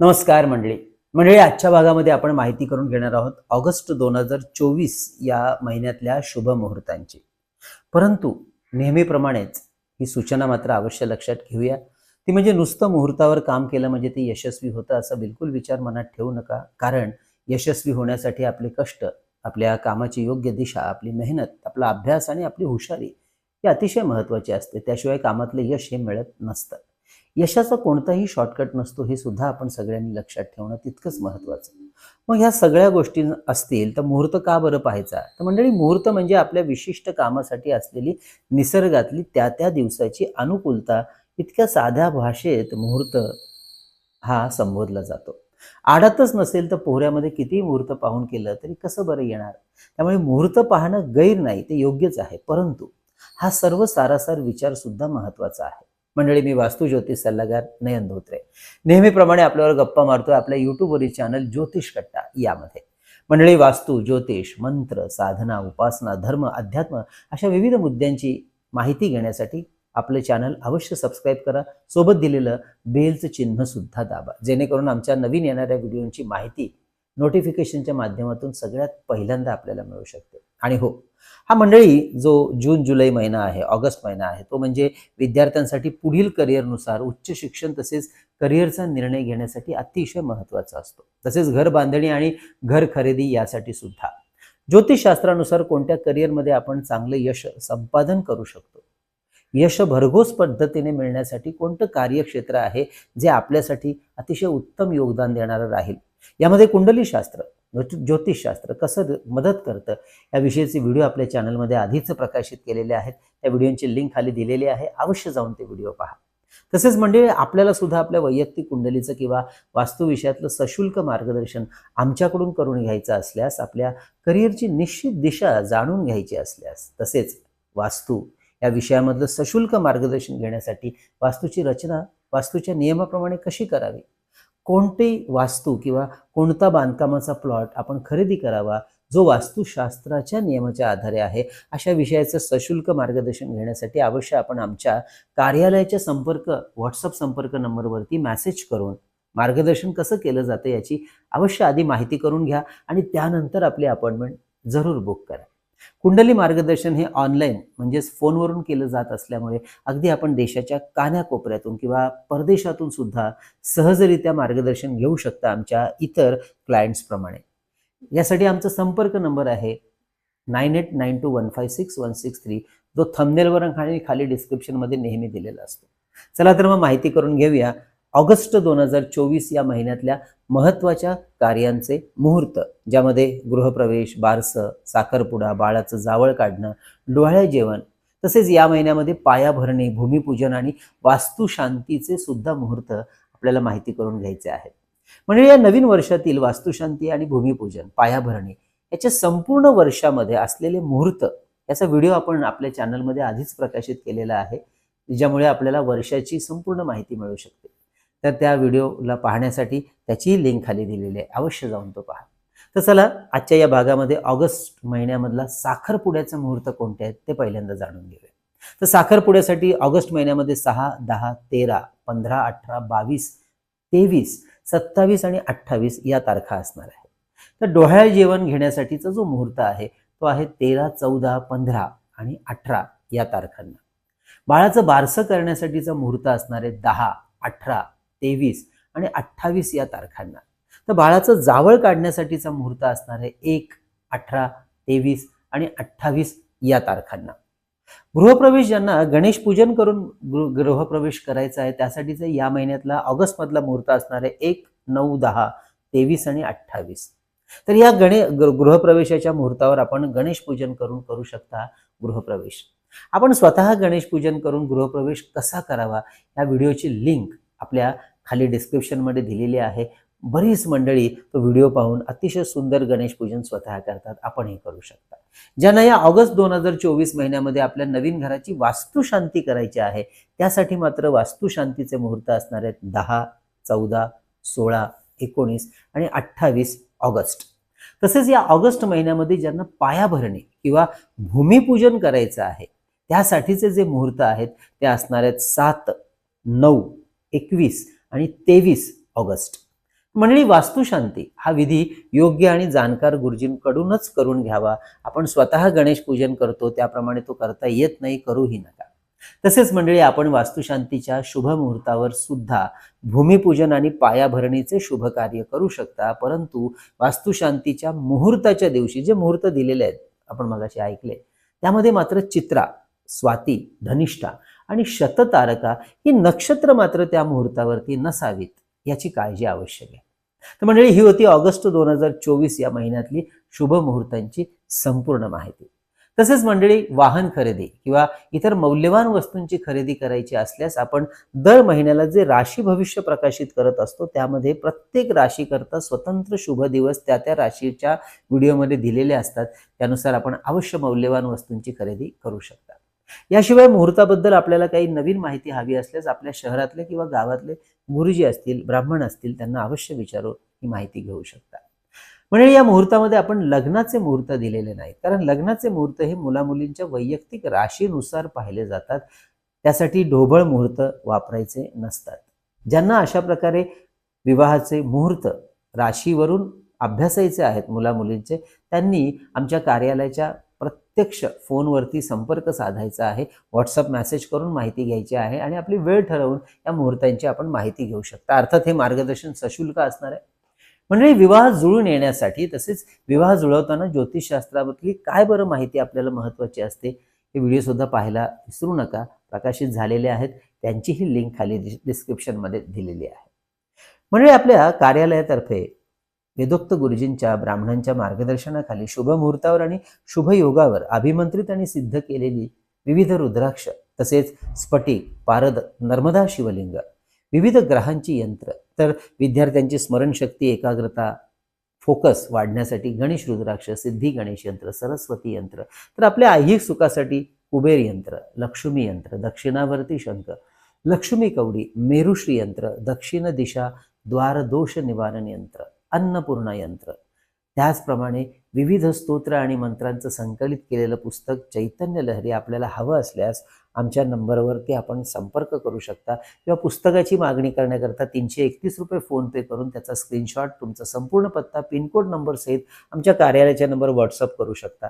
नमस्कार मंडळी. मंडळी आजच्या भागामध्ये आपण माहिती करून घेणार आहोत ऑगस्ट दोन हजार चोवीस या महिन्यातल्या शुभ मुहूर्तांची. परंतु नेहमीप्रमाणेच ही सूचना मात्र अवश्य लक्षात घेऊया. ती म्हणजे नुसतं मुहूर्तावर काम केलं म्हणजे ते यशस्वी होतं असा बिलकुल विचार मनात ठेवू नका. कारण यशस्वी होण्यासाठी आपले कष्ट आपल्या कामाची योग्य दिशा आपली मेहनत आपला अभ्यास आणि आपली हुशारी ही अतिशय महत्त्वाची असते. त्याशिवाय कामातलं यश हे मिळत नसतं. यशाचा कोणताही शॉर्टकट नसतो हे सुद्धा आपण सगळ्यांनी लक्षात ठेवणं तितकंच महत्त्वाचं मग ह्या सगळ्या गोष्टी असतील तर मुहूर्त का बरं पाहायचा? तर मंडळी मुहूर्त म्हणजे आपल्या विशिष्ट कामासाठी असलेली निसर्गातली त्या त्या दिवसाची अनुकूलता. इतक्या साध्या भाषेत मुहूर्त हा संबोधला जातो. आडातच नसेल तर पोहऱ्यामध्ये किती मुहूर्त पाहून केलं तरी कसं बरं येणार? त्यामुळे मुहूर्त पाहणं गैर नाही ते योग्यच आहे. परंतु हा सर्व सारासार विचार सुद्धा महत्त्वाचा आहे. मंडळी मी वास्तू ज्योतिष सल्लागार नयन धोत्रे. नेहमीप्रमाणे आपल्यावर गप्पा मारतोय आपल्या युट्यूबवरील चॅनल ज्योतिष कट्टा यामध्ये. मंडळी वास्तू ज्योतिष मंत्र साधना उपासना धर्म अध्यात्म अशा विविध मुद्द्यांची माहिती घेण्यासाठी आपलं चॅनल अवश्य सबस्क्राईब करा. सोबत दिलेलं बेलचं चिन्ह सुद्धा दाबा. जेणेकरून आमच्या नवीन येणाऱ्या व्हिडिओची माहिती नोटिफिकेशनच्या माध्यमातून सगळ्यात पहिल्यांदा आपल्याला मिळू शकते. आणि हो हा मंडळी जो जून जुलै महिना आहे ऑगस्ट महिना आहे तो म्हणजे विद्यार्थ्यांसाठी पुढील करिअरनुसार उच्च शिक्षण तसेच करिअरचा निर्णय घेण्यासाठी अतिशय महत्त्वाचा असतो. तसेच घर बांधणी आणि घर खरेदी यासाठी सुद्धा. ज्योतिषशास्त्रानुसार कोणत्या करिअरमध्ये आपण चांगले यश संपादन करू शकतो? यश भरघोस पद्धतीने मिळण्यासाठी कोणतं कार्यक्षेत्र आहे जे आपल्यासाठी अतिशय उत्तम योगदान देणारं राहील? यामध्ये कुंडलीशास्त्र ज्योतिषशास्त्र कसं मदत करतं याविषयीचे व्हिडिओ आपल्या चॅनलमध्ये आधीच प्रकाशित केलेले आहेत. त्या व्हिडिओची लिंक खाली दिलेली आहे. अवश्य जाऊन ते व्हिडिओ पहा. तसेच म्हणजे आपल्याला सुद्धा आपल्या वैयक्तिक कुंडलीचं किंवा वास्तुविषयातलं सशुल्क मार्गदर्शन आमच्याकडून करून घ्यायचं असल्यास आपल्या करिअरची निश्चित दिशा जाणून घ्यायची असल्यास तसेच वास्तू या विषयामधलं सशुल्क मार्गदर्शन घेण्यासाठी वास्तूची रचना वास्तूच्या नियमाप्रमाणे कशी करावी? कोणती वास्तू किंवा कोणता बांधकामाचा प्लॉट आपण खरेदी करावा जो वास्तुशास्त्राच्या नियमाच्या आधारे आहे अशा विषयाचं सशुल्क मार्गदर्शन घेण्यासाठी अवश्य आपण आमच्या कार्यालयाच्या संपर्क व्हॉट्सअप संपर्क नंबरवरती मॅसेज करून मार्गदर्शन कसं केलं जातं याची अवश्य आधी माहिती करून घ्या आणि त्यानंतर आपली अपॉइंटमेंट जरूर बुक करा. कुंडली मार्गदर्शन हे ऑनलाईन म्हणजेच फोनवरून केलं जात असल्यामुळे अगदी आपण देशाच्या कानाकोपऱ्यातून किंवा परदेशातून सुद्धा सहजरित्या मार्गदर्शन घेऊ शकता आमच्या इतर क्लायंट्सप्रमाणे यासाठी आमचा संपर्क नंबर आहे nine eight nine two one five six one six three. जो थंबनेलवर आणि खाली डिस्क्रिप्शनमध्ये नेहमी दिलेला असतो. चला तर मग माहिती करून घेऊया. ऑगस्ट दोन हजार चोवीस या महिन्यातल्या महत्त्वाच्या कार्यांचे मुहूर्त ज्यामध्ये गृहप्रवेश बारसं साखरपुडा बाळाचं जावळ काढणं डोहाळे जेवण तसेच या महिन्यामध्ये पाया भरणे भूमिपूजन आणि वास्तुशांतीचे सुद्धा मुहूर्त आपल्याला माहिती करून घ्यायचे आहेत. म्हणजे या नवीन वर्षातील वास्तुशांती आणि भूमिपूजन पाया भरणे याच्या संपूर्ण वर्षामध्ये असलेले मुहूर्त याचा व्हिडिओ आपण आपल्या चॅनलमध्ये आधीच प्रकाशित केलेला आहे ज्यामुळे आपल्याला वर्षाची संपूर्ण माहिती मिळू शकते. तर त्या व्हिडिओला पाहण्यासाठी त्याचीही लिंक खाली दिलेली आहे. अवश्य जाऊन तो पहा. तर चला आजच्या या भागामध्ये ऑगस्ट महिन्यामधला साखरपुड्याचा मुहूर्त कोणते आहेत ते पहिल्यांदा जाणून घेऊया. तर साखरपुड्यासाठी ऑगस्ट महिन्यामध्ये सहा दहा तेरा पंधरा अठरा बावीस तेवीस सत्तावीस आणि अठ्ठावीस या तारखा असणार आहे. तर डोहाळे जेवण घेण्यासाठीचा जो मुहूर्त आहे तो आहे तेरा चौदा पंधरा आणि अठरा या तारखांना. बाळाचं बारसं करण्यासाठीचा मुहूर्त असणार आहे दहा अठरा तेवीस आणि अठ्ठावीस या तारखांना. तर बाळाचं जावळ काढण्यासाठीचा मुहूर्त असणार आहे एक अठरा तेवीस आणि अठ्ठावीस या तारखांना. गृहप्रवेश ज्यांना गणेश पूजन करून गृहप्रवेश करायचा आहे त्यासाठीचा या महिन्यातला ऑगस्ट मधला मुहूर्त असणार आहे एक नऊ दहा तेवीस आणि अठ्ठावीस. तर या गणे गृहप्रवेशाच्या मुहूर्तावर आपण गणेश पूजन करून करू शकता गृहप्रवेश. आपण स्वतः गणेश पूजन करून गृहप्रवेश कसा करावा या व्हिडिओची लिंक आपल्या खाली डिस्क्रिप्शनमध्ये दिलेली आहे. बरीच मंडळी तो व्हिडिओ पाहून अतिशय सुंदर गणेश पूजन स्वतः करतात. आपणही करू शकता. ज्यांना या ऑगस्ट दोन हजार चोवीस महिन्यामध्ये आपल्या नवीन घराची वास्तुशांती करायची आहे त्यासाठी मात्र वास्तुशांतीचे मुहूर्त असणार आहेत दहा चौदा सोळा एकोणीस आणि अठ्ठावीस ऑगस्ट. तसेच या ऑगस्ट महिन्यामध्ये ज्यांना पायाभरणे किंवा भूमिपूजन करायचं आहे त्यासाठीचे जे मुहूर्त आहेत ते असणार आहेत सात नऊ एकवीस आणि तेवीस ऑगस्ट. मंडळी वास्तुशांती हा विधी योग्य आणि जाणकार गुरुजींकडूनच करून घ्यावा. आपण स्वतः गणेश पूजन करतो त्याप्रमाणे तो करता येत नाही करूही नका. तसेच मंडळी आपण वास्तुशांतीच्या शुभ मुहूर्तावर सुद्धा भूमिपूजन आणि पायाभरणीचे शुभ कार्य करू शकता. परंतु वास्तुशांतीच्या मुहूर्ताच्या दिवशी जे मुहूर्त दिलेले आहेत आपण मगाशी ऐकले त्यामध्ये मात्र चित्रा स्वाती धनिष्ठा आणि शततारका ही नक्षत्र मात्र त्या मुहूर्तावरती नसावीत याची काळजी आवश्यक आहे. तर मंडळी ही होती ऑगस्ट दोन हजार चोवीस या महिन्यातली शुभ मुहूर्तांची संपूर्ण माहिती. तसेच मंडळी वाहन खरेदी किंवा इतर मौल्यवान वस्तूंची खरेदी करायची असल्यास आपण दर महिन्याला जे राशी भविष्य प्रकाशित करत असतो त्यामध्ये प्रत्येक राशीकरता स्वतंत्र शुभ दिवस त्या त्या राशीच्या व्हिडिओमध्ये दिलेले असतात. त्यानुसार आपण अवश्य मौल्यवान वस्तूंची खरेदी करू शकता. याशिवाय मुहूर्ताबद्दल आपल्याला काही नवीन माहिती हवी असल्यास आपल्या शहरातले किंवा गावातले गुरुजी असतील ब्राह्मण असतील त्यांना अवश्य विचारून ही माहिती घेऊ शकता. म्हणजे या मुहूर्तामध्ये आपण लग्नाचे मुहूर्त दिलेले नाहीत. कारण लग्नाचे मुहूर्त हे मुलामुलींच्या वैयक्तिक राशीनुसार पाहिले जातात. त्यासाठी ढोबळ मुहूर्त वापरायचे नसतात. ज्यांना अशा प्रकारे विवाहाचे मुहूर्त राशीवरून अभ्यासायचे आहेत मुलामुलींचे त्यांनी आमच्या कार्यालयाच्या प्रत्यक्ष फोनवरती संपर्क साधायचा आहे. व्हॉट्सअप मेसेज करून माहिती घ्यायची आहे आणि आपली वेळ ठरवून या मुहूर्तांची आपण माहिती घेऊ शकता. अर्थात हे मार्गदर्शन सशुल्क असणार आहे. म्हणजे विवाह जुळून येण्यासाठी तसेच विवाह जुळवताना ज्योतिषशास्त्राबद्दल काय बरं माहिती आपल्याला महत्त्वाची असते? हे व्हिडिओ सुद्धा पाहायला विसरू नका. प्रकाशित झालेले आहेत. त्यांचीही लिंक खाली डिस्क्रिप्शनमध्ये दिलेली आहे. म्हणजे आपल्या कार्यालयातर्फे वेदोक्त गुरुजींच्या ब्राह्मणांच्या मार्गदर्शनाखाली शुभ मुहूर्तावर आणि शुभ योगावर अभिमंत्रित आणि सिद्ध केलेली विविध रुद्राक्ष तसेच स्फटिक पारद नर्मदा शिवलिंग विविध ग्रहांची यंत्र. तर विद्यार्थ्यांची स्मरणशक्ती एकाग्रता फोकस वाढण्यासाठी गणेश रुद्राक्ष सिद्धी गणेश यंत्र सरस्वती यंत्र तर आपल्या ऐहिक सुखासाठी कुबेर यंत्र लक्ष्मी यंत्र दक्षिणावर्ती शंख लक्ष्मी कवडी मेरुश्री यंत्र दक्षिण दिशा द्वारदोष निवारण यंत्र. अन्नपूर्णा यंत्र. त्याचप्रमाणे विविध स्तोत्र आणि मंत्रांचं संकलित केलेलं पुस्तक चैतन्य लहरी आपल्याला हवं असल्यास आमच्या नंबरवरती आपण संपर्क करू शकता. किंवा पुस्तकाची मागणी करण्याकरता तीनशे एकतीस रुपये फोनपे करून त्याचा स्क्रीनशॉट तुमचा संपूर्ण पत्ता पिनकोड नंबर सहित आमच्या कार्यालयाच्या नंबर व्हॉट्सअप करू शकता.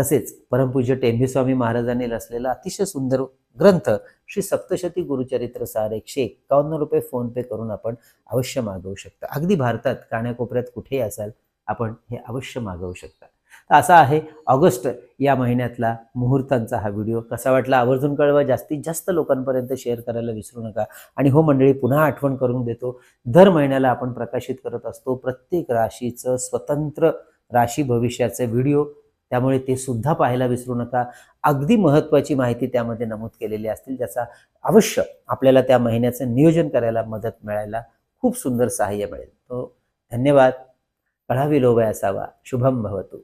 तसेच परमपूज्य टेंभीस्वामी महाराजांनी रचलेलं अतिशय सुंदर ग्रंथ श्री सप्तशती गुरुचरित्र सार एकशे एक्कावन्न रुपये फोनपे करून आपण अवश्य मागवू शकता. अगदी भारतात काण्याकोपऱ्यात कुठेही असाल आपण हे अवश्य मागवू शकता. तर असा आहे ऑगस्ट या महिन्यातला मुहूर्तांचा हा व्हिडिओ कसा वाटला आवर्जून कळवा. जास्तीत जास्त लोकांपर्यंत शेअर करायला विसरू नका. आणि हो मंडळी पुन्हा आठवण करून देतो दर महिन्याला आपण प्रकाशित करत असतो प्रत्येक राशीचं स्वतंत्र राशी भविष्याचे व्हिडिओ त्यामुळे ते सुद्धा पाहायला विसरू नका. अगदी महत्त्वाची माहिती त्यामध्ये नमूद केलेली असतील ज्याचा अवश्य आपल्याला त्या महिन्याचं नियोजन करायला मदत मिळायला खूप सुंदर सहाय्य मिळेल. तो धन्यवाद. कळावी लोभय असावा शुभम भवतो.